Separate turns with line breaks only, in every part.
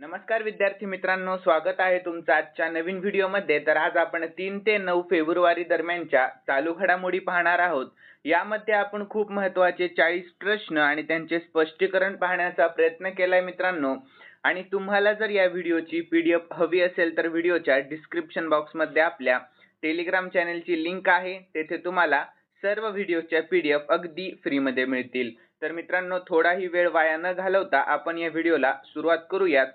नमस्कार विद्यार्थी मित्रांनो स्वागत आहे तुमचं आजच्या नवीन व्हिडिओमध्ये. तर आज आपण तीन ते नऊ फेब्रुवारी दरम्यानच्या चालू घडामोडी पाहणार आहोत. यामध्ये आपण खूप महत्त्वाचे चाळीस प्रश्न आणि त्यांचे स्पष्टीकरण पाहण्याचा प्रयत्न केलाय मित्रांनो. आणि तुम्हाला जर या व्हिडिओची पीडीएफ हवी असेल तर व्हिडिओच्या डिस्क्रिप्शन बॉक्समध्ये आपल्या टेलिग्राम चॅनेलची लिंक आहे. तेथे तुम्हाला सर्व व्हिडिओच्या पीडीएफ अगदी फ्रीमध्ये मिळतील. तर मित्रांनो थोडाही वेळ वाया न घालवता आपण या व्हिडिओला सुरुवात करूयात.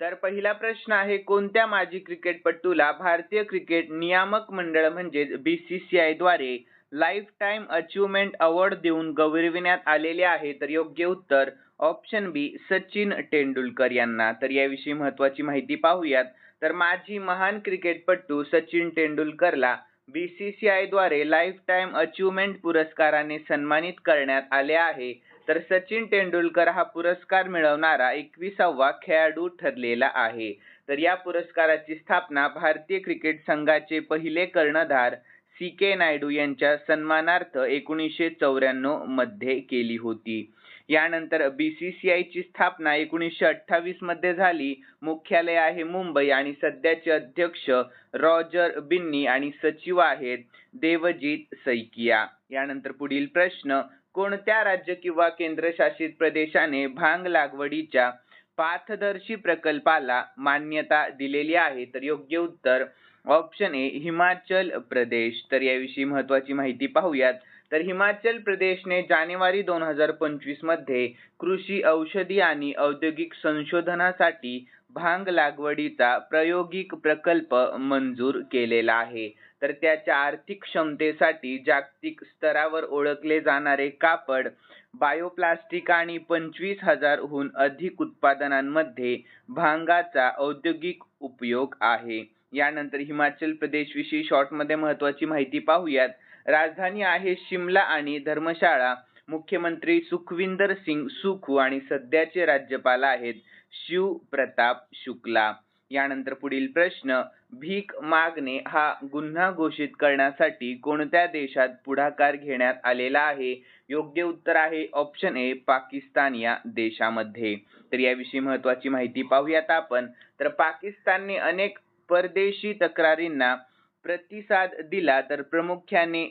तर पहिला प्रश्न आहे कोणत्या माजी क्रिकेटपटूला भारतीय क्रिकेट नियामक मंडळ म्हणजेच आयद्वारे लाईफ टाईम अचिव्हमेंट अवॉर्ड देऊन गौरविण्यात आलेले आहे? तर योग्य उत्तर ऑप्शन बी सचिन तेंडुलकर यांना. तर याविषयी महत्वाची माहिती पाहूयात. तर माजी महान क्रिकेटपटू सचिन तेंडुलकरला बी सी द्वारे लाईफ टाईम अचिव्हमेंट पुरस्काराने सन्मानित करण्यात आले आहे. तर सचिन तेंडुलकर हा पुरस्कार मिळवणारा एकविसावा खेळाडू ठरलेला आहे. तर या पुरस्काराची स्थापना भारतीय क्रिकेट संघाचे पहिले कर्णधार सी के नायडू यांच्या सन्मानार्थ एकोणीसशे चौऱ्याण्णवमध्ये केली होती. यानंतर बीसीसीआय ची स्थापना एकोणीसशे अठ्ठावीसमध्ये झाली. मुख्यालय आहे मुंबई आणि सध्याचे अध्यक्ष रॉजर बिन्नी आणि सचिव आहेत देवजीत सैकिया. यानंतर पुढील प्रश्न कोणत्या राज्य किंवा केंद्रशासित प्रदेशाने भांग लागवडीच्या पाथदर्शी प्रकल्पाला मान्यता दिलेली आहे? तर योग्य उत्तर ऑप्शन ए हिमाचल प्रदेश. तर याविषयी महत्वाची माहिती पाहूयात. तर हिमाचल प्रदेशने जानेवारी दोन हजार पंचवीसमध्ये कृषी औषधी आणि औद्योगिक संशोधनासाठी भांग लागवडीचा प्रायोगिक प्रकल्प मंजूर केलेला आहे. तर त्याच्या आर्थिक क्षमतेसाठी जागतिक स्तरावर ओळखले जाणारे कापड बायोप्लास्टिक आणि पंचवीस हजारहून अधिक उत्पादनांमध्ये भांगाचा औद्योगिक उपयोग आहे. यानंतर हिमाचल प्रदेश विषयी महत्त्वाची महत्वाची माहिती पाहूयात. राजधानी आहे शिमला आणि धर्मशाळा. मुख्यमंत्री सुखविंदर सिंग सुखू आणि सध्याचे राज्यपाल आहेत शिव प्रताप शुक्ला. यानंतर पुढील प्रश्न भीक मागणे हा गुन्हा घोषित करण्यासाठी कोणत्या देशात पुढाकार घेण्यात आलेला आहे? योग्य उत्तर आहे ऑप्शन ए पाकिस्तान या देशामध्ये. तर याविषयी महत्वाची माहिती पाहूयात आपण. तर पाकिस्तानने अनेक परदेशी तक्रारींना प्रतिसाद दिला तर प्रामुख्याने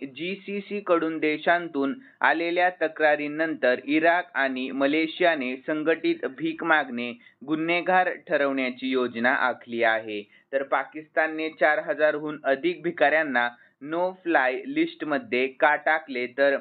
सी कडून देशांतून आलेल्या तक्रारींनंतर इराक आणि मलेशियाने संघटित भीक मागणे गुन्हेगार ठरवण्याची योजना आखली आहे. तर पाकिस्तानने चार हजारहून अधिक भिकाऱ्यांना नो फ्लाय लिस्टमध्ये का टाकले तर?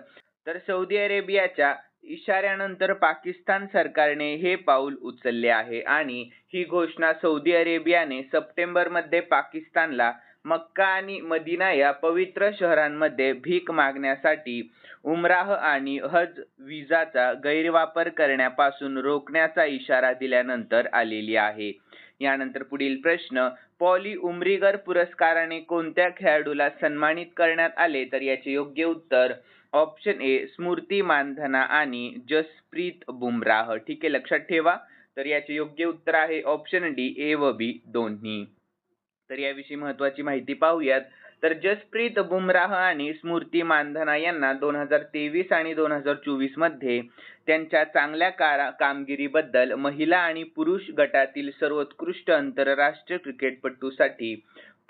तर सौदी अरेबियाच्या इशाऱ्यानंतर पाकिस्तान सरकारने हे पाऊल उचलले आहे आणि ही घोषणा सौदी अरेबियाने सप्टेंबरमध्ये पाकिस्तानला मक्का आणि मदिना या पवित्र शहरांमध्ये भीक मागण्यासाठी उमराह आणि हज विजाचा गैरवापर करण्यापासून रोखण्याचा इशारा दिल्यानंतर आलेली आहे. यानंतर पुढील प्रश्न पॉली उमरीगर पुरस्काराने कोणत्या खेळाडूला सन्मानित करण्यात आले? तर याचे योग्य उत्तर ऑप्शन ए स्मृती मानधना आणि जसप्रीत बुमराह. ठीक आहे लक्षात ठेवा. तर याचे योग्य उत्तर आहे ऑप्शन डी ए व बी दोन्ही. तर याविषयी महत्वाची माहिती पाहूयात. तर जसप्रीत बुमराह आणि स्मृती मानधना यांना दोन हजार तेवीस आणि दोन हजार चोवीसमध्ये त्यांच्या चांगल्या कामगिरीबद्दल महिला आणि पुरुष गटातील सर्वोत्कृष्ट आंतरराष्ट्रीय क्रिकेटपटूसाठी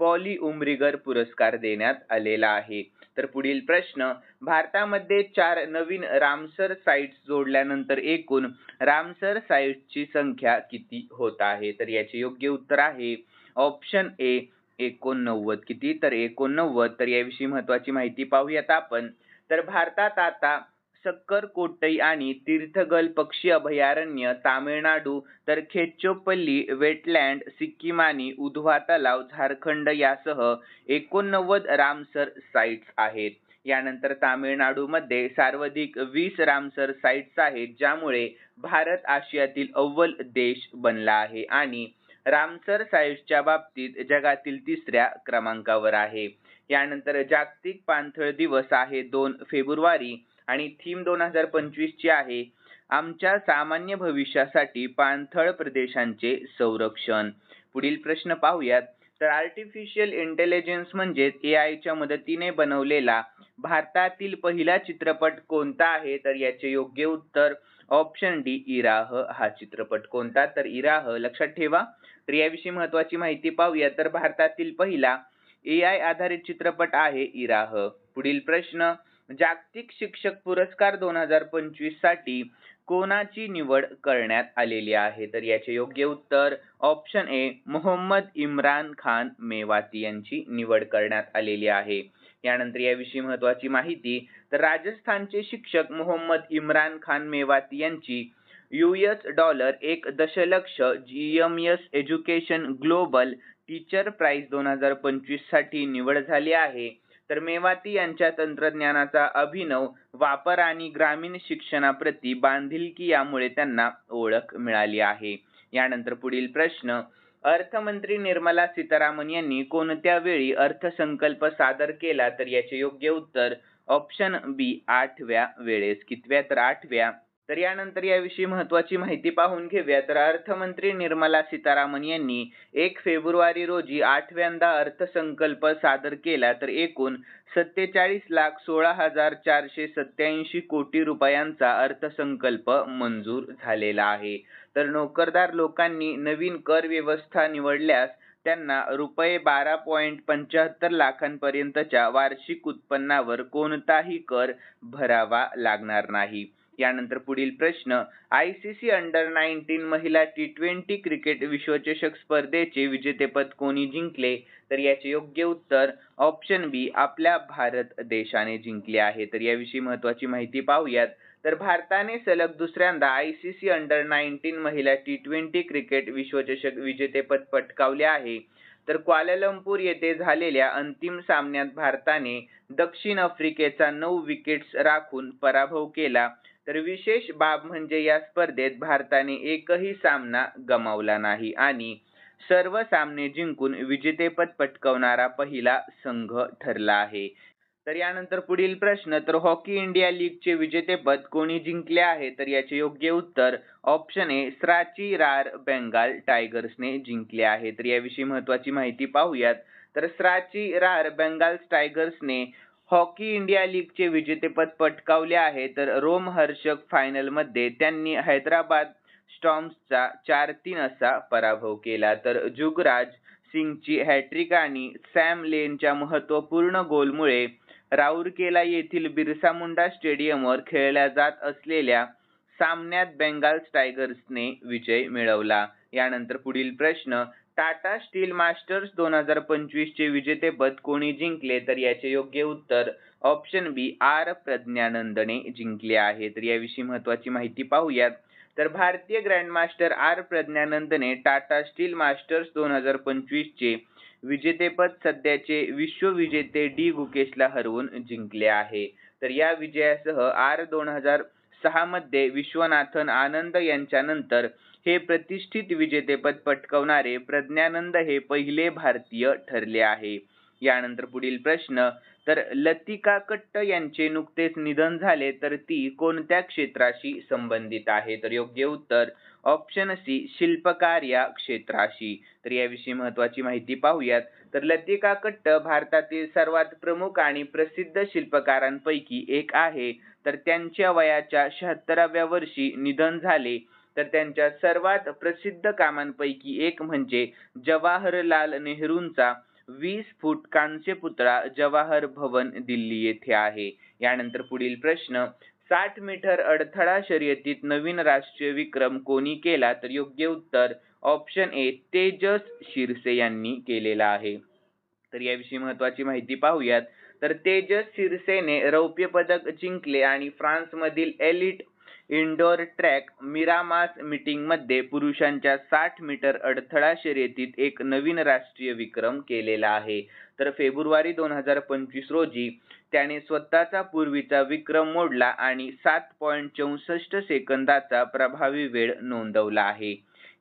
पॉली उमरीगर पुरस्कार देण्यात आलेला आहे. तर पुढील प्रश्न भारतामध्ये चार नवीन रामसर साइट्स जोडल्यानंतर एकूण रामसर साइट्सची संख्या किती होत आहे? तर याचे योग्य उत्तर आहे ऑप्शन ए एकोणनव्वद. किती? तर एकोणनव्वद. तर याविषयी महत्वाची माहिती पाहूयात आपण. तर भारतात आता सक्कर कोटई आणि तीर्थगल पक्षी अभयारण्य तामिळनाडू तर खेचोपल्ली वेटलँड सिक्कीम आणि उधवा तलाव झारखंड यासह एकोणनव्वद रामसर साइट्स आहेत. यानंतर तामिळनाडूमध्ये सर्वाधिक वीस रामसर साइट्स आहेत ज्यामुळे भारत आशियातील अव्वल देश बनला आहे. आणि रामसर साइट्सच्या बाबतीत जगातील तिसऱ्या क्रमांकावर आहे. यानंतर जागतिक पाणथळ दिवस आहे दोन फेब्रुवारी आणि थीम दोन हजार पंचवीसची आहे. आमच्या सामान्य भविष्यासाठी पाणथळ प्रदेशांचे संरक्षण. पुढील प्रश्न पाहूयात. तर आर्टिफिशियल इंटेलिजन्स म्हणजेच ए आयच्या मदतीने बनवलेला भारतातील पहिला चित्रपट कोणता आहे? तर याचे योग्य उत्तर ऑप्शन डी इराह. हा चित्रपट कोणता? तर इराह लक्षात ठेवा. तर याविषयी महत्वाची माहिती पाहूया. तर भारतातील पहिला ए आय आधारित चित्रपट आहे इराह. पुढील प्रश्न जागतिक शिक्षक पुरस्कार दोन हजार पंचवीससाठी कोणाची निवड करण्यात आलेली आहे? तर याचे योग्य उत्तर ऑप्शन ए मोहम्मद इम्रान खान मेवाती यांची निवड करण्यात आलेली आहे. यानंतर याविषयी महत्वाची माहिती तर राजस्थानचे शिक्षक मोहम्मद इम्रान खान मेवाती यांची यूएस डॉलर एक दशलक्ष G M S education global teacher prize दोन हजार पंचवीससाठी निवड झाली आहे. तर मेवाती यांच्या तंत्रज्ञानाचा अभिनव वापर आणि ग्रामीण शिक्षणाप्रती बांधिलकी यामुळे त्यांना ओळख मिळाली आहे. यानंतर पुढील प्रश्न अर्थमंत्री निर्मला सीतारामन यांनी कोणत्या वेळी अर्थसंकल्प सादर केला? तर याचे योग्य उत्तर ऑप्शन बी आठव्या वेळेस. कितव्या? तर आठव्या. तर यानंतर याविषयी महत्वाची माहिती पाहून घेऊया. तर अर्थमंत्री निर्मला सीतारामन यांनी एक फेब्रुवारी रोजी आठव्यांदा अर्थसंकल्प सादर केला. तर एकूण सत्तेचाळीस लाख सोळा हजार चारशे सत्याऐंशी कोटी रुपयांचा अर्थसंकल्प मंजूर झालेला आहे. तर नोकरदार लोकांनी नवीन कर व्यवस्था निवडल्यास त्यांना रुपये बारा पॉईंट पंच्याहत्तर लाखांपर्यंतच्या वार्षिक उत्पन्नावर कोणताही कर भरावा लागणार नाही. यानंतर पुढील प्रश्न I C C under nineteen महिला टी ट्वेंटी क्रिकेट विश्वचषक स्पर्धेचे विजेतेपद कोणी जिंकले? तर याचे योग्य उत्तर ऑप्शन बी आपल्या भारत देशाने जिंकले आहे. तर याविषयी महत्वाची माहिती पाहूयात. तर भारताने सलग दुसऱ्यांदा I C C under nineteen महिला टी ट्वेंटी क्रिकेट विश्वचषक विजेतेपद पटकावले आहे. तर क्वालालंपूर येथे झालेल्या अंतिम सामन्यात भारताने दक्षिण आफ्रिकेचा नऊ विकेट्स राखून पराभव केला. तर विशेष बाब म्हणजे या स्पर्धेत भारताने एकही सामना गमावला नाही आणि सर्व सामने जिंकून विजेतेपद पटकावणारा पहिला संघ ठरला आहे. तर यानंतर पुढील प्रश्न तर हॉकी इंडिया लीगचे विजेतेपद कोणी जिंकले आहे? तर याचे योग्य उत्तर ऑप्शन ए स्राची रार बेंगाल टायगर्सने जिंकले आहे. तर याविषयी महत्वाची माहिती पाहूयात. तर स्राची रार बेंगाल टायगर्सने हॉकी इंडिया लीगचे विजेतेपद पटकावले आहे तर रोम हर्षक त्यांनी हैदराबाद स्टॉम्सचा चार तीन असा पराभव केला. तर जुगराज सिंगची हॅट्रिक आणि सॅम लेनच्या महत्त्वपूर्ण गोलमुळे राऊरकेला येथील बिरसा मुंडा स्टेडियमवर खेळल्या जात असलेल्या सामन्यात बेंगाल टायगर्सने विजय मिळवला. यानंतर पुढील प्रश्न टाटा स्टील मास्टर्स दोन हजार पंचवीस चे विजेतेपद कोणी जिंकले? तर याचे योग्य उत्तर ऑप्शन बी आर. प्रज्ञानंदने जिंकले आहे. तर याविषयी महत्वाची माहिती पाहूयात. तर भारतीय ग्रँडमास्टर आर. प्रज्ञानंदने टाटा स्टील मास्टर्स दोन हजार पंचवीस चे विजेतेपद सध्याचे विश्वविजेते डी. गुकेशला हरवून जिंकले आहे. तर या विजयासह आर दोन हजार सहा मध्ये विश्वनाथन आनंद यांच्यानंतर हे प्रतिष्ठित विजेतेपद पटकवणारे प्रज्ञानंद हे पहिले भारतीय ठरले आहे. यानंतर पुढील प्रश्न तर लतिका कट्ट यांचे नुकतेच निधन झाले तर ती कोणत्या क्षेत्राशी संबंधित आहे? तर योग्य उत्तर ऑप्शन सी शिल्पकार या क्षेत्राशी. तर याविषयी महत्वाची माहिती पाहूयात. तर लतिका कट्ट भारतातील सर्वात प्रमुख आणि प्रसिद्ध शिल्पकारांपैकी एक आहे. तर त्यांच्या वयाच्या शहात्तराव्या वर्षी निधन झाले. तर त्यांच्या सर्वात प्रसिद्ध कामांपैकी एक म्हणजे जवाहरलाल नेहरूंचा वीस फूट कांस्य पुतळा जवाहर भवन दिल्ली येथे आहे. यानंतर पुढील प्रश्न साठ मीटर अडथळा शर्यतीत नवीन राष्ट्रीय विक्रम कोणी केला? तर योग्य उत्तर ऑप्शन ए तेजस शिरसे यांनी केलेला आहे. तर याविषयी महत्वाची माहिती पाहूयात. तर तेजस शिरसेने रौप्य पदक जिंकले आणि फ्रान्समधील एलिट इनडोअर ट्रॅक मिरामास मीटिंगमध्ये पुरुषांच्या साठ मीटर अडथळा शर्यतीत एक नवीन राष्ट्रीय विक्रम केलेला आहे. तर फेब्रुवारी दोन हजार पंचवीस रोजी त्याने स्वतःचा पूर्वीचा विक्रम मोडला आणि सात पॉईंट चौसष्ट सेकंदाचा प्रभावी वेळ नोंदवला आहे.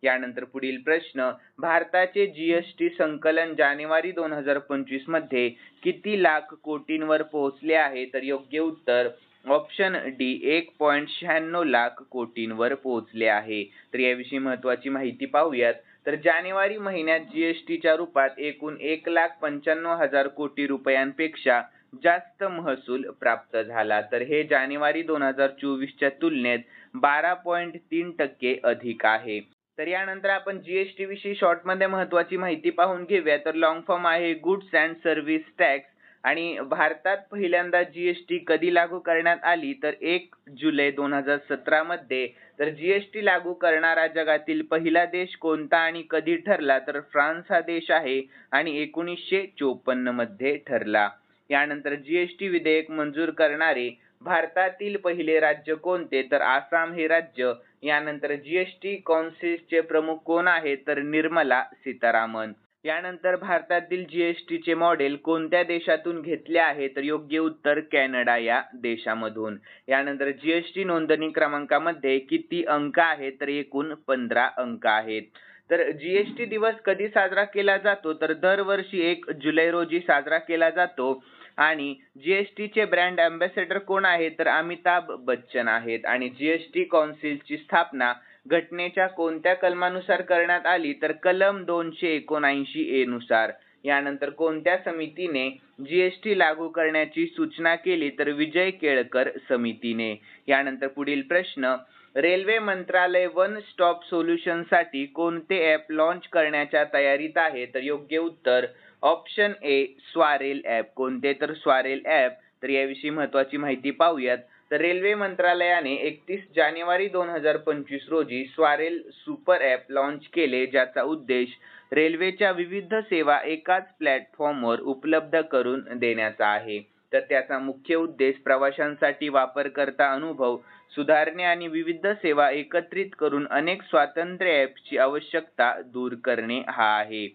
यानंतर पुढील प्रश्न भारताचे जीएसटी संकलन जानेवारी दोन हजार पंचवीसमध्ये किती लाख कोटींवर पोहोचले आहे? तर योग्य उत्तर ऑप्शन डी एक पॉईंट शहाण्णव लाख कोटींवर पोहोचले आहे. तर याविषयी महत्वाची माहिती पाहूयात. तर जानेवारी महिन्यात जीएसटीच्या रूपात एकूण एक लाख पंच्याण्णव हजार कोटी रुपयांपेक्षा जास्त महसूल प्राप्त झाला. तर हे जानेवारी दोन हजार चोवीसच्या तुलनेत बारा पॉईंट तीन टक्के अधिक आहे. तर यानंतर आपण जीएसटी विषयी शॉर्टमध्ये महत्वाची माहिती पाहून घेऊया. तर लॉंग फॉर्म आहे गुड्स अँड सर्व्हिस टॅक्स आणि भारतात पहिल्यांदा जीएसटी कधी लागू करण्यात आली? तर एक जुलै दोन हजार सतरा मध्ये. तर जीएसटी लागू करणारा जगातील पहिला देश कोणता आणि कधी ठरला? तर फ्रान्स हा देश आहे आणि एकोणीसशे चोपन्नमध्ये ठरला. यानंतर जीएसटी विधेयक मंजूर करणारे भारतातील पहिले राज्य कोणते? तर आसाम हे राज्य. यानंतर जीएसटी काउन्सिलचे प्रमुख कोण आहेत? तर निर्मला सीतारामन. यानंतर भारतातील जीएसटीचे मॉडेल कोणत्या देशातून घेतले आहे? तर योग्य उत्तर कॅनडा या देशामधून. यानंतर जीएसटी नोंदणी क्रमांकामध्ये किती अंक आहेत? तर एकूण पंधरा अंक आहेत. तर जीएसटी दिवस कधी साजरा केला जातो? तर दरवर्षी एक जुलै रोजी साजरा केला जातो. आणि जीएसटी चे ब्रँड अँबॅसेडर कोण आहेत तर अमिताभ बच्चन आहेत. आणि जीएसटी कौन्सिलची स्थापना घटनेच्या कोणत्या कलमानुसार करण्यात आली तर कलम दोनशे एकोणऐंशी ए नुसार. यानंतर कोणत्या समितीने जीएसटी लागू करण्याची सूचना केली तर विजय केळकर समितीने. यानंतर पुढील प्रश्न रेल्वे मंत्रालय वन स्टॉप सोल्युशनसाठी कोणते ॲप लॉन्च करण्याच्या तयारीत आहे? तर योग्य उत्तर ऑप्शन ए स्वारेल ॲप. कोणते तर स्वारेल ॲप? तर याविषयी महत्वाची माहिती पाहूयात. तर रेल्वे मंत्रालयाने एकतीस जानेवारी दोन हजार पंचवीस रोजी स्वारेल सुपर ॲप लॉन्च केले ज्याचा उद्देश रेल्वेच्या विविध सेवा एकाच प्लॅटफॉर्मवर उपलब्ध करून देण्याचा आहे. तर त्याचा मुख्य उद्देश प्रवाशांसाठी वापरकर्ता अनुभव सुधारणे आणि विविध सेवा एकत्रित करून अनेक स्वातंत्र्य ॲप्सची आवश्यकता दूर करणे हा आहे.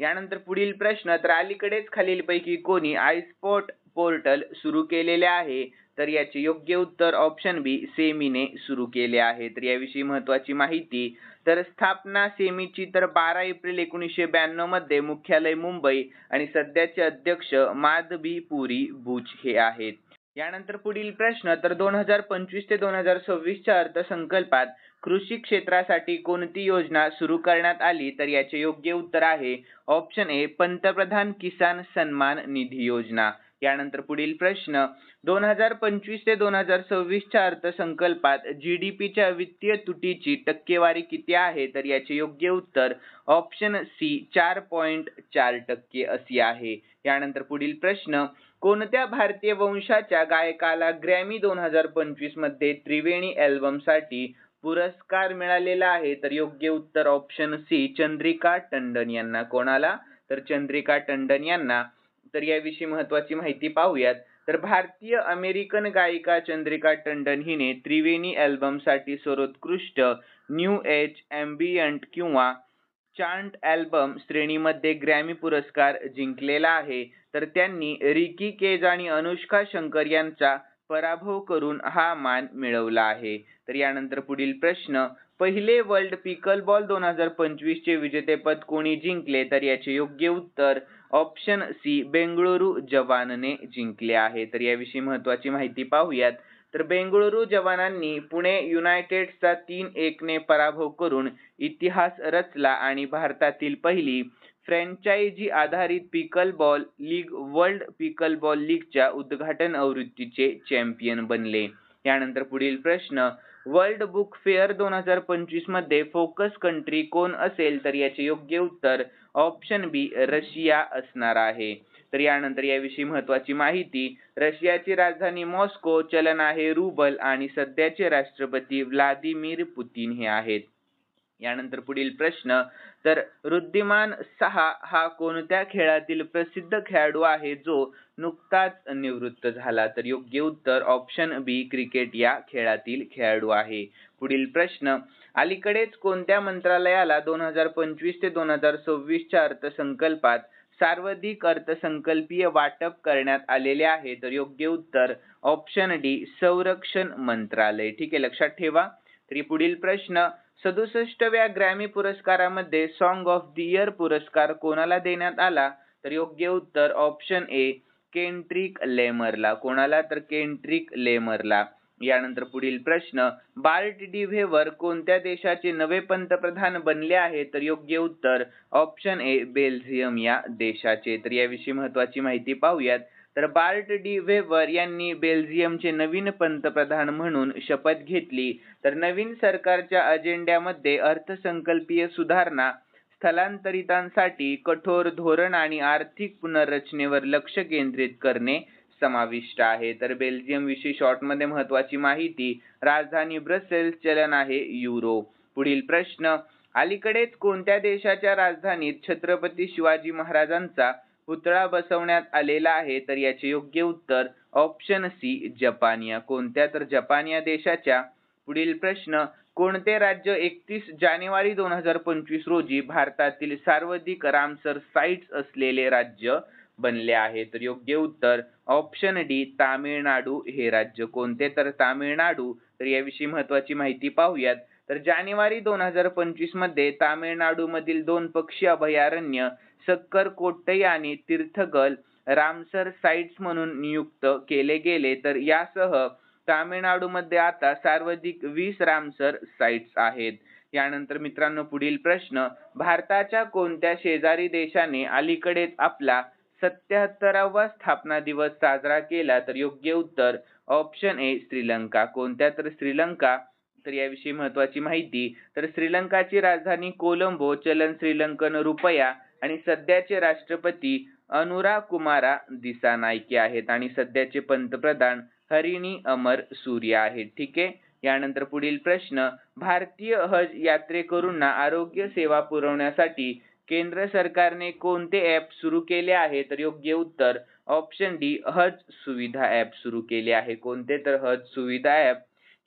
यानंतर पुढील प्रश्न तर अलीकडेच खालीलपैकी कोणी आयस्पॉट पोर्टल सुरू केलेले आहे. तर याचे योग्य उत्तर ऑप्शन बी सेमीने सुरू केले आहे. तर याविषयी महत्वाची माहिती तर स्थापना सेमीची तर बारा एप्रिल एकोणीसशे ब्याण्णवमध्ये मुख्यालय मुंबई आणि सध्याचे अध्यक्ष माधबी पुरी भुज हे आहेत. यानंतर पुढील प्रश्न तर दोन हजार पंचवीस ते दोन हजार सव्वीसच्या अर्थसंकल्पात कृषी क्षेत्रासाठी कोणती योजना सुरू करण्यात आली? तर याचे योग्य उत्तर आहे ऑप्शन ए पंतप्रधान किसान सन्मान निधी योजना. यानंतर पुढील प्रश्न दोन हजार पंचवीस ते दोन हजार सव्वीसच्या अर्थसंकल्पात जी डी पीच्या वित्तीय तुटीची टक्केवारी किती आहे? तर याचे योग्य उत्तर ऑप्शन सी चार पॉईंट चार टक्के अशी आहे. यानंतर पुढील प्रश्न कोणत्या भारतीय वंशाच्या गायकाला ग्रॅमी दोन हजार पंचवीसमध्ये त्रिवेणी अल्बमसाठी पुरस्कार मिळालेला आहे? तर योग्य उत्तर ऑप्शन सी चंद्रिका टंडन यांना. कोणाला? तर चंद्रिका टंडन यांना. तर याविषयी महत्वाची माहिती पाहूयात. तर भारतीय अमेरिकन गायिका चंद्रिका टंडन हिने त्रिवेणी अल्बमसाठी सर्वोत्कृष्ट न्यू एज ॲम्बियंट किंवा चांट अल्बम श्रेणीमध्ये ग्रॅमी पुरस्कार जिंकलेला आहे. तर त्यांनी रिकी केज आणि अनुष्का शंकर यांचा पराभव करून हा मान मिळवला आहे. तर यानंतर पुढील प्रश्न पहिले वर्ल्ड पिकल बॉल दोन हजार पंचवीस चे विजेतेपद कोणी जिंकले? तर याचे योग्य उत्तर ऑप्शन सी बेंगळुरू जवानने जिंकले आहे. तर याविषयी महत्वाची माहिती पाहूयात. तर बेंगळुरू जवानांनी पुणे युनायटेडचा तीन एकने पराभव करून इतिहास रचला आणि भारतातील पहिली फ्रँचायझी आधारित pickleball league world pickleball लीगच्या उद्घाटन आवृत्तीचे चॅम्पियन बनले. यानंतर पुढील प्रश्न वर्ल्ड बुक फेअर दोन हजार पंचवीसमध्ये फोकस कंट्री कोण असेल? तर याचे योग्य उत्तर ऑप्शन बी रशिया असणार आहे. तर यानंतर याविषयी महत्वाची माहिती रशियाची राजधानी मॉस्को चलन आहे रुबल आणि सध्याचे राष्ट्रपती व्लादिमीर पुतीन हे आहेत. यानंतर पुढील प्रश्न तर वृद्धिमान सहा हा कोणत्या खेळातील प्रसिद्ध खेळाडू आहे जो नुकताच निवृत्त झाला? तर योग्य उत्तर ऑप्शन बी क्रिकेट या खेळातील खेळाडू आहे. पुढील प्रश्न अलीकडेच कोणत्या मंत्रालयाला दोन हजार पंचवीस ते दोन हजार सव्वीसच्या अर्थसंकल्पात सार्वधिक अर्थसंकल्पीय वाटप करण्यात आलेले आहे? तर योग्य उत्तर ऑप्शन डी संरक्षण मंत्रालय. ठीक आहे लक्षात ठेवा. तरी पुढील प्रश्न सदुसष्टव्या ग्रॅमी पुरस्कारामध्ये सॉन्ग ऑफ द इयर पुरस्कार कोणाला देण्यात आला? तर योग्य उत्तर ऑप्शन ए केंट्रिक लेमरला. कोणाला? तर केंट्रिक लेमरला. यानंतर पुढील प्रश्न बार्ट डी व्हेवर कोणत्या देशाचे नवे पंतप्रधान बनले आहे? तर योग्य उत्तर ऑप्शन ए बेल्जियम या देशाचे. तर याविषयी महत्वाची माहिती पाहूयात. तर बार्ट डी वेबर यांनी बेल्जियमचे नवीन पंतप्रधान म्हणून शपथ घेतली. तर नवीन सरकारच्या अजेंड्यामध्ये अर्थसंकल्पीय सुधारणा स्थलांतरितांसाठी कठोर धोरण आणि आर्थिक पुनर्रचनेवर लक्ष केंद्रित करणे समाविष्ट आहे. तर बेल्जियम विषयी शॉर्टमध्ये महत्वाची माहिती राजधानी ब्रसेल्स चलन आहे युरो पुढील प्रश्न अलीकडेच कोणत्या देशाच्या राजधानीत छत्रपती शिवाजी महाराजांचा पुतळा बसवण्यात आलेला आहे तर याचे योग्य उत्तर ऑप्शन सी जपानिया. कोणत्या? तर जपानिया देशाच्या पुढील प्रश्न कोणते राज्य एकतीस जानेवारी दोन हजार पंचवीस रोजी भारतातील सर्वाधिक रामसर साइट्स असलेले राज्य बनले आहे? तर योग्य उत्तर ऑप्शन डी तामिळनाडू. हे राज्य कोणते? तर तामिळनाडू. तर याविषयी महत्वाची माहिती पाहूयात. तर जानेवारी दोन हजार पंचवीसमध्ये तामिळनाडू मधील दोन पक्षी अभयारण्य सक्कर कोट्टई आणि तीर्थगल रामसर साइट्स म्हणून नियुक्त केले गेले. तर यासह तामिळनाडूमध्ये आता सर्वाधिक वीस रामसर साइट्स आहेत. यानंतर मित्रांनो पुढील प्रश्न भारताच्या कोणत्या शेजारी देशाने अलीकडेच आपला सत्याहत्तरावा स्थापना दिवस साजरा केला? तर योग्य उत्तर ऑप्शन ए श्रीलंका. कोणत्या? तर श्रीलंका. तर याविषयी महत्वाची माहिती तर श्रीलंकाची राजधानी कोलंबो चलन श्रीलंकन रुपया आणि सध्याचे राष्ट्रपती अनुरा कुमारा दिसानायके आहेत. आणि सध्याचे पंतप्रधान हरिणी अमर सूर्य आहेत. ठीक आहे? यानंतर पुढील प्रश्न भारतीय हज यात्रेकरूंना आरोग्य सेवा पुरवण्यासाठी केंद्र सरकारने कोणते ॲप सुरू केले आहे? तर योग्य उत्तर ऑप्शन डी हज सुविधा ॲप सुरू केले आहे. कोणते तर हज सुविधा ॲप?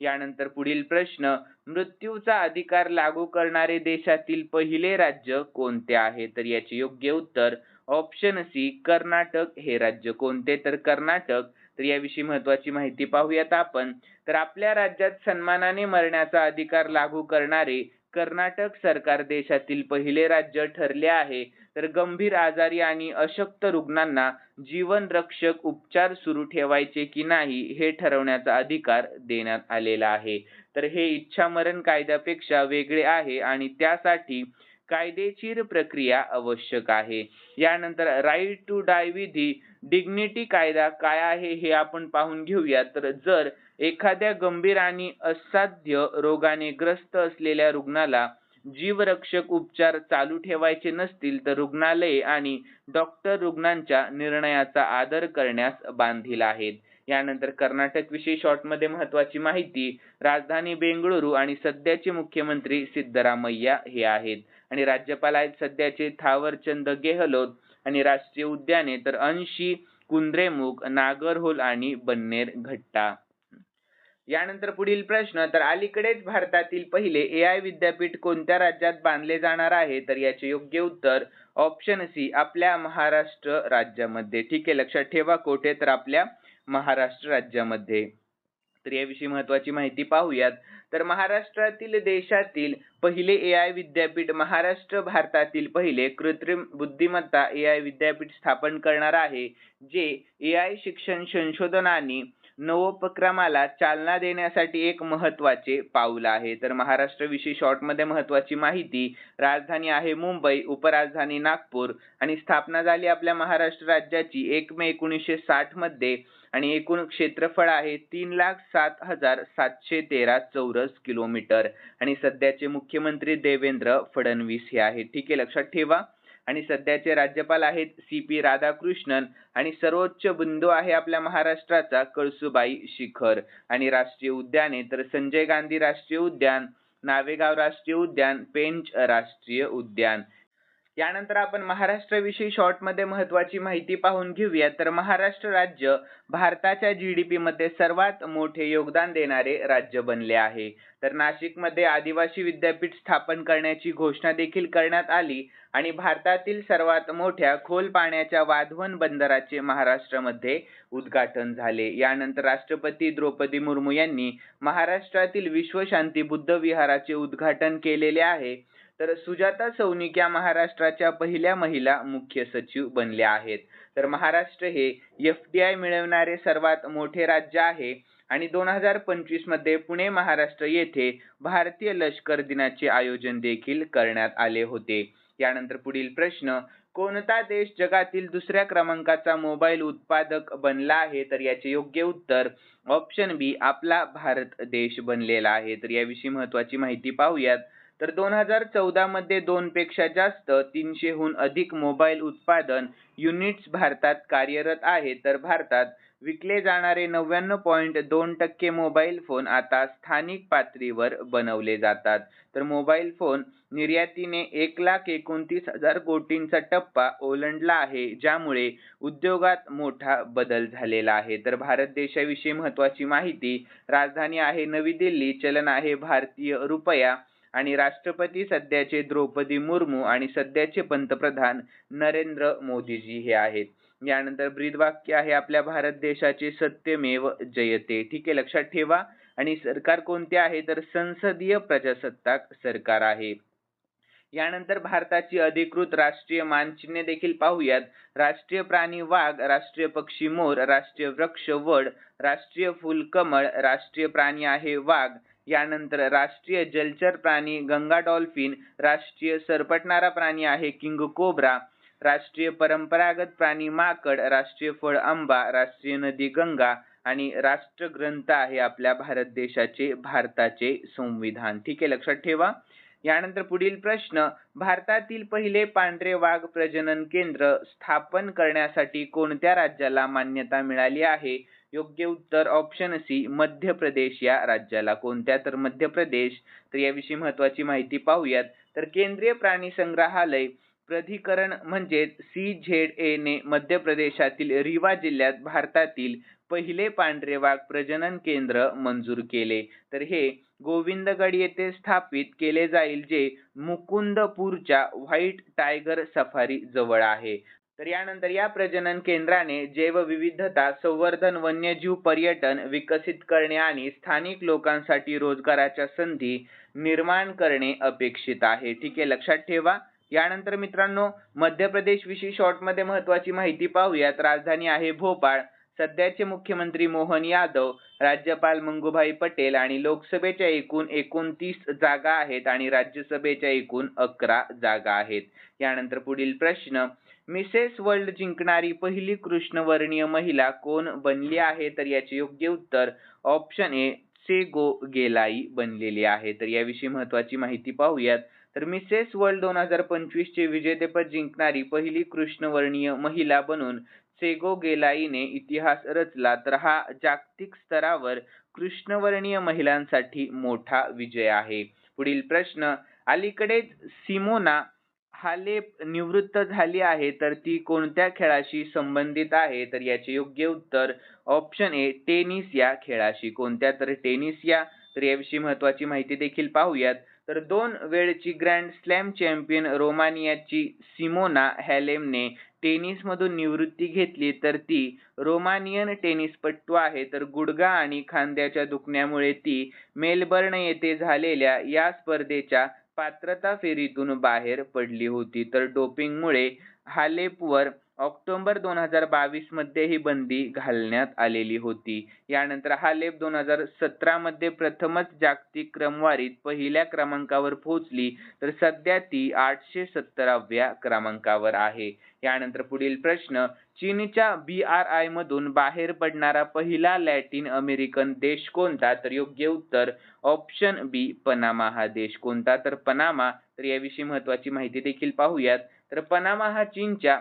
यानंतर पुढील प्रश्न मृत्यूचा अधिकार लागू करणारे देशातील पहिले राज्य कोणते आहे? तर याचे योग्य उत्तर ऑप्शन सी कर्नाटक. हे राज्य कोणते? तर कर्नाटक. तर याविषयी महत्वाची माहिती पाहूयात आपण. तर आपल्या राज्यात सन्मानाने मरण्याचा अधिकार लागू करणारे कर्नाटक सरकार देशातील पहिले राज्य ठरले आहे. तर गंभीर आजारी आणि अशक्त रुग्णांना जीवन रक्षक उपचार सुरू ठेवायचे की नाही हे ठरवण्याचा अधिकार देण्यात आलेला आहे. तर हे इच्छामरण कायद्यापेक्षा वेगळे आहे आणि त्यासाठी कायदेशीर प्रक्रिया आवश्यक आहे. यानंतर right to die with dignity कायदा काय आहे हे आपण पाहून घेऊया. तर जर एखाद्या गंभीर आणि असाध्य रोगाने ग्रस्त असलेल्या रुग्णाला जीवरक्षक उपचार चालू ठेवायचे नसतील तर रुग्णालये आणि डॉक्टर रुग्णांच्या निर्णयाचा आदर करण्यास बांधील आहेत. यानंतर कर्नाटक विषयी शॉर्टमध्ये महत्वाची माहिती राजधानी बेंगळुरू आणि सध्याचे मुख्यमंत्री सिद्धरामय्या हे आहेत. आणि राज्यपाल आहेत सध्याचे थावरचंद गेहलोत आणि राष्ट्रीय उद्याने तर अंशी कुंद्रेमुख नागरहोल आणि बन्नेर घट्टा. यानंतर पुढील प्रश्न तर अलीकडेच भारतातील पहिले ए आय विद्यापीठ कोणत्या राज्यात बांधले जाणार आहे? तर याचे योग्य उत्तर ऑप्शन सी आपल्या महाराष्ट्र राज्यामध्ये. ठीक आहे लक्षात ठेवा कोठे? तर आपल्या महाराष्ट्र राज्यामध्ये. तर याविषयी महत्वाची माहिती पाहूयात. तर महाराष्ट्रातील देशातील पहिले ए आय विद्यापीठ महाराष्ट्र भारतातील पहिले कृत्रिम बुद्धिमत्ता ए आय विद्यापीठ स्थापन करणार आहे जे ए आय शिक्षण संशोधन आणि नवोपक्रमाला चालना देण्यासाठी एक महत्त्वाचे पाऊल आहे. तर महाराष्ट्र विषयी शॉर्टमध्ये महत्वाची माहिती राजधानी आहे मुंबई उपराजधानी नागपूर आणि स्थापना झाली आपल्या महाराष्ट्र राज्याची एक मे एकोणीसशे साठमध्ये आणि एकूण क्षेत्रफळ आहे तीन लाख सात हजार सातशे तेरा चौरस किलोमीटर. आणि सध्याचे मुख्यमंत्री देवेंद्र फडणवीस हे आहेत. ठीक आहे लक्षात ठेवा. आणि सध्याचे राज्यपाल आहेत सी पी राधाकृष्णन. आणि सर्वोच्च बिंदू आहे आपल्या महाराष्ट्राचा कळसुबाई शिखर. आणि राष्ट्रीय उद्याने तर संजय गांधी राष्ट्रीय उद्यान नावेगाव राष्ट्रीय उद्यान पेंच राष्ट्रीय उद्यान. यानंतर आपण महाराष्ट्राविषयी शॉर्टमध्ये महत्वाची माहिती पाहून घेऊया. तर महाराष्ट्र राज्य भारताच्या जीडीपी मध्ये सर्वात मोठे योगदान देणारे राज्य बनले आहे. तर नाशिकमध्ये आदिवासी विद्यापीठ स्थापन करण्याची घोषणा देखील करण्यात आली आणि भारतातील सर्वात मोठ्या खोल पाण्याच्या वाधवन बंदराचे महाराष्ट्रामध्ये उद्घाटन झाले. यानंतर राष्ट्रपती द्रौपदी मुर्मू यांनी महाराष्ट्रातील विश्वशांती बुद्ध विहाराचे उद्घाटन केलेले आहे. तर सुजाता सौनिक या महाराष्ट्राच्या पहिल्या महिला मुख्य सचिव बनल्या आहेत. तर महाराष्ट्र हे एफ डी आय मिळवणारे सर्वात मोठे राज्य आहे आणि दोन हजार पंचवीसमध्ये पुणे महाराष्ट्र येथे भारतीय लष्कर दिनाचे आयोजन देखील करण्यात आले होते. यानंतर पुढील प्रश्न कोणता देश जगातील दुसऱ्या क्रमांकाचा मोबाईल उत्पादक बनला आहे? तर याचे योग्य उत्तर ऑप्शन बी आपला भारत देश बनलेला आहे. तर याविषयी महत्वाची माहिती पाहूयात. तर दोन हजार चौदा मध्ये दोन पेक्षा जास्त तीनशेहून अधिक मोबाईल उत्पादन युनिट्स भारतात कार्यरत आहेत तर भारतात विकले जाणारे नव्याण्णव पॉईंट दोन टक्के मोबाईल फोन आता स्थानिक पातळीवर बनवले जातात. तर मोबाईल फोन निर्यातीने एक लाख एकोणतीस हजार कोटींचा टप्पा ओलांडला आहे ज्यामुळे उद्योगात मोठा बदल झालेला आहे. तर भारत देशाविषयी महत्वाची माहिती राजधानी आहे नवी दिल्ली चलन आहे भारतीय रुपया आणि राष्ट्रपती सध्याचे द्रौपदी मुर्मू आणि सध्याचे पंतप्रधान नरेंद्र मोदीजी हे आहेत. यानंतर ब्रीदवाक्य आहे आपल्या भारत देशाचे सत्यमेव जयते. ठीक आहे लक्षात ठेवा. आणि सरकार कोणते आहे? तर संसदीय प्रजासत्ताक सरकार आहे. यानंतर भारताची अधिकृत राष्ट्रीय मानचिन्हे देखील पाहूयात. राष्ट्रीय प्राणी वाघ राष्ट्रीय पक्षी मोर राष्ट्रीय वृक्ष वड राष्ट्रीय फुल कमळ राष्ट्रीय प्राणी आहे वाघ यानंतर राष्ट्रीय जलचर प्राणी गंगा डॉल्फिन राष्ट्रीय सरपटणारा प्राणी आहे किंग कोब्रा राष्ट्रीय परंपरागत प्राणी माकड राष्ट्रीय फळ आंबा राष्ट्रीय नदी गंगा आणि राष्ट्रग्रंथ आहे आपल्या भारत देशाचे भारताचे संविधान. ठीक आहे लक्षात ठेवा. यानंतर पुढील प्रश्न भारतातील पहिले पांढरे वाघ प्रजनन केंद्र स्थापन करण्यासाठी कोणत्या राज्याला मान्यता मिळाली आहे? योग्य उत्तर ऑप्शन सी मध्य प्रदेश या राज्याला कोणत्या? तर मध्य प्रदेश. तर याविषयी महत्वाची माहिती पाहूयात. तर केंद्रीय प्राणी संग्रहालय प्राधिकरण म्हणजेच सी झेड ए ने मध्य प्रदेशातील रिवा जिल्ह्यात भारतातील पहिले पांढरे वाघ प्रजनन केंद्र मंजूर केले. तर हे गोविंदगड येथे स्थापित केले जाईल जे मुकुंदपूरच्या व्हाईट टायगर सफारी जवळ आहे. तर यानंतर या प्रजनन केंद्राने जैवविविधता संवर्धन वन्यजीव पर्यटन विकसित करणे आणि स्थानिक लोकांसाठी रोजगाराच्या संधी निर्माण करणे अपेक्षित आहे. ठीक आहे लक्षात ठेवा. यानंतर मित्रांनो मध्य प्रदेश विषयी शॉर्टमध्ये महत्वाची माहिती पाहूयात. राजधानी आहे भोपाळ. सध्याचे मुख्यमंत्री मोहन यादव राज्यपाल मंगूभाई पटेल आणि लोकसभेच्या एकूण एकोणतीस जागा आहेत आणि राज्यसभेच्या एकूण अकरा जागा आहेत. यानंतर पुढील प्रश्न मिसेस वर्ल्ड जिंकणारी पहिली कृष्णवर्णीय महिला कोण बनली आहे? तर याचे योग्य उत्तर ऑप्शन ए सेगो गेलाई बनलेली आहे. तर याविषयी महत्वाची माहिती पाहूयात. तर मिसेस वर्ल्ड दोन हजार पंचवीस चे विजेतेपद जिंकणारी पहिली कृष्णवर्णीय महिला बनून सेगो गेलाईने इतिहास रचला. तर हा जागतिक स्तरावर कृष्णवर्णीय महिलांसाठी मोठा विजय आहे. पुढील प्रश्न अलीकडेच सिमोना हालेप निवृत्त झाली आहे तर ती कोणत्या खेळाशी संबंधित आहे? तर याचे योग्य उत्तर ऑप्शन ए टेनिस या खेळाशी. कोणत्या? तर टेनिस या. तर याविषयी महत्वाची माहिती देखील पाहूयात. तर दोन वेळची ग्रँड स्लॅम चॅम्पियन रोमानियाची सिमोना हॅलेमने टेनिस मधून निवृत्ती घेतली तर ती रोमानियन टेनिसपटू आहे. तर गुडगा आणि खांद्याच्या दुखण्यामुळे ती मेलबर्न येथे झालेल्या या स्पर्धेच्या पात्रता फेरीतून बाहेर पडली होती. तर डोपिंगमुळे हालेपवर ऑक्टोबर दोन हजार बावीसमध्ये ही बंदी घालण्यात आलेली होती. यानंतर हालेप दोन हजार सतरा मध्ये प्रथमच जागतिक क्रमवारीत पहिल्या क्रमांकावर पोहोचली. तर सध्या ती आठशे सत्तराव्या क्रमांकावर आहे. त्यानंतर पुढील प्रश्न चीनच्या बी आर आय मधून बाहेर पडणारा पहिला लॅटिन अमेरिकन देश कोणता? तर योग्य उत्तर ऑप्शन बी पनामा. हा देश कोणता? तर पनामा. तर याविषयी महत्वाची माहिती देखील पाहूयात. तर पनामा हा चीनच्या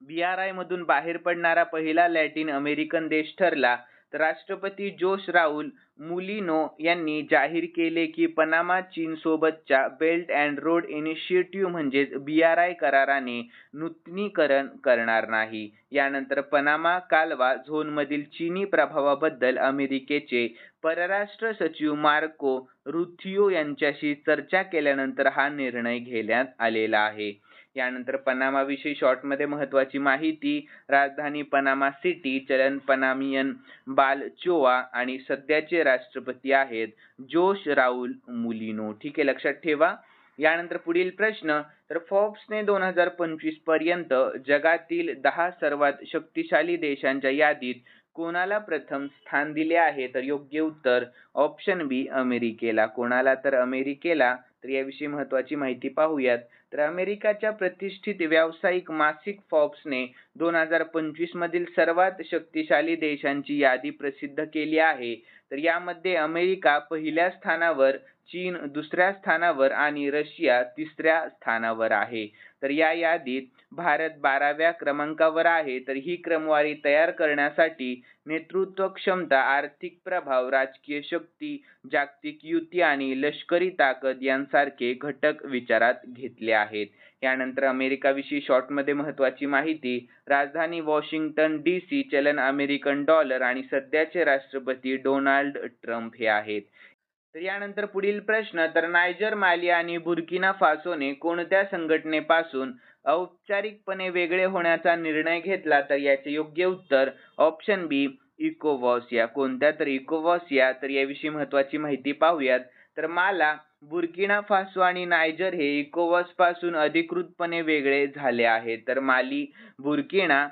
बी आर आय मधून बाहेर पडणारा पहिला लॅटिन अमेरिकन देश ठरला. राष्ट्रपती जोश राहुल मुलिनो यांनी जाहीर केले की पनामा चीन सोबतच्या बेल्ट अँड रोड इनिशिएटिव्ह म्हणजेच बी आर आय कराराने नूतनीकरण करणार नाही. यानंतर पनामा कालवा झोनमधील चीनी प्रभावाबद्दल अमेरिकेचे परराष्ट्र सचिव मार्को रुथियो यांच्याशी चर्चा केल्यानंतर हा निर्णय घेण्यात आलेला आहे. यानंतर पनामा विषयी शॉर्टमध्ये महत्वाची माहिती राजधानी पनामा सिटी चलन पनामियन बाल चोवा आणि सध्याचे राष्ट्रपती आहेत जोश राहुल मुलिनो. ठीक आहे लक्षात ठेवा. यानंतर पुढील प्रश्न तर फोर्ब्सने दोन हजार पंचवीसपर्यंत जगातील दहा सर्वात शक्तिशाली देशांच्या यादीत कोणाला प्रथम स्थान दिले आहे? तर योग्य उत्तर ऑप्शन बी अमेरिकेला. कोणाला तर अमेरिकेला. तर याविषयी महत्वाची माहिती पाहूयात. तर अमेरिकाच्या प्रतिष्ठित व्यावसायिक मासिक फॉर्ब्सने दोन हजार पंचवीस मधील सर्वात शक्तिशाली देशांची यादी प्रसिद्ध केली आहे. तर यामध्ये अमेरिका पहिल्या स्थानावर चीन दुसऱ्या स्थानावर आणि रशिया तिसऱ्या स्थानावर आहे. तर या यादीत भारत बाराव्या क्रमांकावर आहे. तर ही क्रमवारी तयार करण्यासाठी नेतृत्व क्षमता आर्थिक प्रभाव राजकीय शक्ती जागतिक युती आणि लष्करी ताकद यांसारखे घटक विचारात घेतले आहेत. यानंतर अमेरिकाविषयी शॉर्टमध्ये महत्वाची माहिती राजधानी वॉशिंग्टन डी सी चलन अमेरिकन डॉलर आणि सध्याचे राष्ट्रपती डोनाल्ड ट्रम्प हे आहेत. तर यानंतर पुढील प्रश्न तर नायजर माली आणि बुर्किना फासोने कोणत्या संघटनेपासून औपचारिकपणे वेगळे होण्याचा निर्णय घेतला? तर याचे योग्य उत्तर ऑप्शन बी इकोवॉस. या कोणत्या तर इकोवॉस या? तर याविषयी महत्वाची माहिती पाहूयात. तर माला बुर्किना फासो आणि नायजर हे इकोवॉसपासून अधिकृतपणे वेगळे झाले आहे तर माली बुर्किना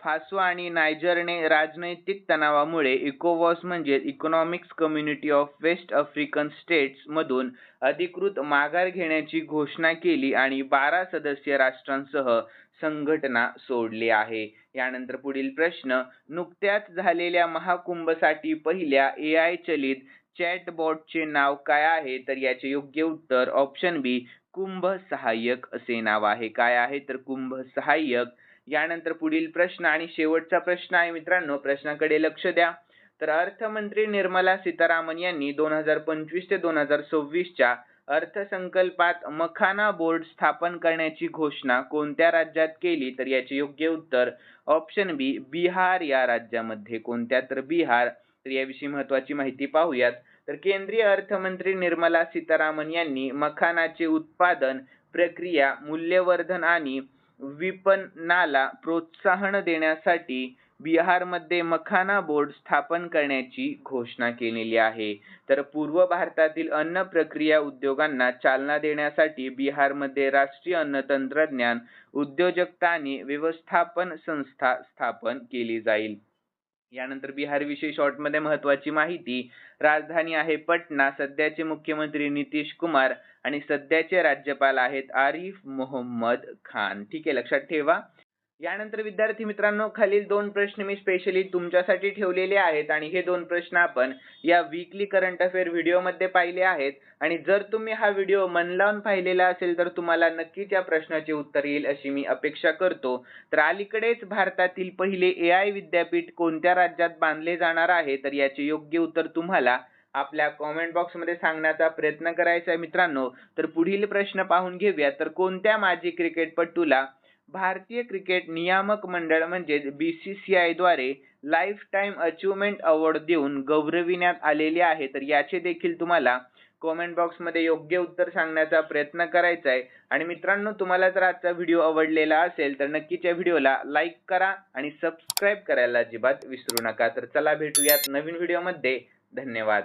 फासो आणि नायजरने राजनैतिक तणावामुळे इकोवॉस म्हणजे economics community of West African states मधून अधिकृत माघार घेण्याची घोषणा केली आणि बारा सदस्य राष्ट्रांसह संघटना सोडली आहे. यानंतर पुढील प्रश्न नुकत्याच झालेल्या महाकुंभसाठी पहिल्या ए आय चलित चॅटबॉटचे नाव काय आहे? तर याचे योग्य उत्तर ऑप्शन बी कुंभ सहाय्यक असे नाव आहे. काय आहे? तर कुंभ सहाय्यक यानंतर पुढील प्रश्न आणि शेवटचा प्रश्न आहे मित्रांनो. प्रश्नाकडे लक्ष द्या. तर अर्थमंत्री निर्मला सीतारामन यांनी दोन हजार पंचवीस ते दोन हजार सव्वीसच्या अर्थसंकल्पात मखाना बोर्ड स्थापन करण्याची घोषणा कोणत्या राज्यात केली? तर याचे योग्य उत्तर ऑप्शन बी बिहार या राज्यामध्ये. कोणत्या? तर बिहार. तर याविषयी महत्वाची माहिती पाहूयात. तर केंद्रीय अर्थमंत्री निर्मला सीतारामन यांनी मखानाचे उत्पादन प्रक्रिया मूल्यवर्धन आणि विपणनाला प्रोत्साहन देण्यासाठी बिहारमध्ये मखाना बोर्ड स्थापन करण्याची घोषणा केलेली आहे. तर पूर्व भारतातील अन्न प्रक्रिया उद्योगांना चालना देण्यासाठी बिहारमध्ये राष्ट्रीय अन्न तंत्रज्ञान उद्योजकता आणि व्यवस्थापन संस्था स्थापन केली जाईल. यानंतर बिहार विषयी शॉर्टमध्ये महत्वाची माहिती. राजधानी आहे पटना. सध्याचे मुख्यमंत्री नितीश कुमार आणि सध्याचे राज्यपाल आहेत आरिफ मोहम्मद खान. ठीक आहे लक्षात ठेवा. यानंतर विद्यार्थी मित्रांनो खालील दोन प्रश्न मी स्पेशली तुमच्यासाठी ठेवलेले आहेत आणि हे दोन प्रश्न आपण या वीकली करंट अफेअर व्हिडिओमध्ये पाहिले आहेत. आणि जर तुम्ही हा व्हिडिओ मन लावून पाहिलेला असेल तर तुम्हाला नक्कीच या प्रश्नाचे उत्तर येईल अशी मी अपेक्षा करतो. तर अलीकडेच भारतातील पहिले ए आय विद्यापीठ कोणत्या राज्यात बांधले जाणार आहे तर याचे योग्य उत्तर तुम्हाला आपल्या कॉमेंट बॉक्समध्ये सांगण्याचा प्रयत्न करायचा आहे मित्रांनो. तर पुढील प्रश्न पाहून घेऊया तर कोणत्या माजी क्रिकेटपटूला भारतीय क्रिकेट नियामक मंडळ म्हणजे सी द्वारे लाईफ टाईम अचिव्हमेंट अवॉर्ड देऊन गौरविण्यात आलेले आहे. तर याचे देखील तुम्हाला कॉमेंट बॉक्समध्ये योग्य उत्तर सांगण्याचा प्रयत्न करायचा आहे. आणि मित्रांनो तुम्हाला जर आजचा व्हिडिओ आवडलेला असेल तर नक्कीच या व्हिडिओला लाईक करा आणि सबस्क्राईब करायला अजिबात विसरू नका. तर चला भेटूयात नवीन व्हिडिओमध्ये धन्यवाद.